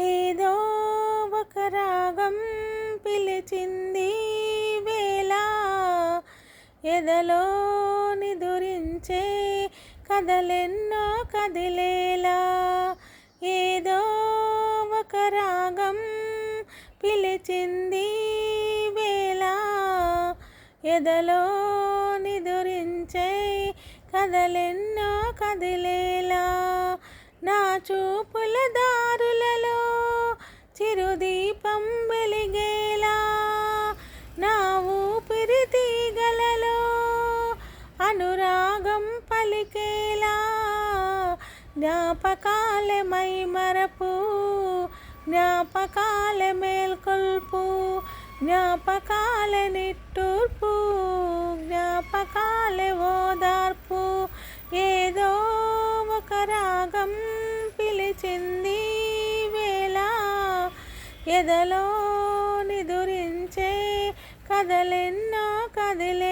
ఏదో ఒక రాగం పిలిచింది వేళ. ఎదలో నిదురించే కదలెన్నో కదిలేలా. ఏదో ఒక రాగం పిలిచింది వేళ. ఎదలో నిదురించే కదలెన్నో కదిలేలా. నా చూపుల దా దీపం వెలిగేలా నా ఊపిరి తీగలలో అనురాగం పలికేలా జ్ఞాపకాల మైమరపు జ్ఞాపకాల మేల్కొల్పు జ్ఞాపకాల నిట్టూర్పు జ్ఞాపకాల ఓదార్పు ఏ ఎదలో నిదురించే కదలెన్నో కదిలే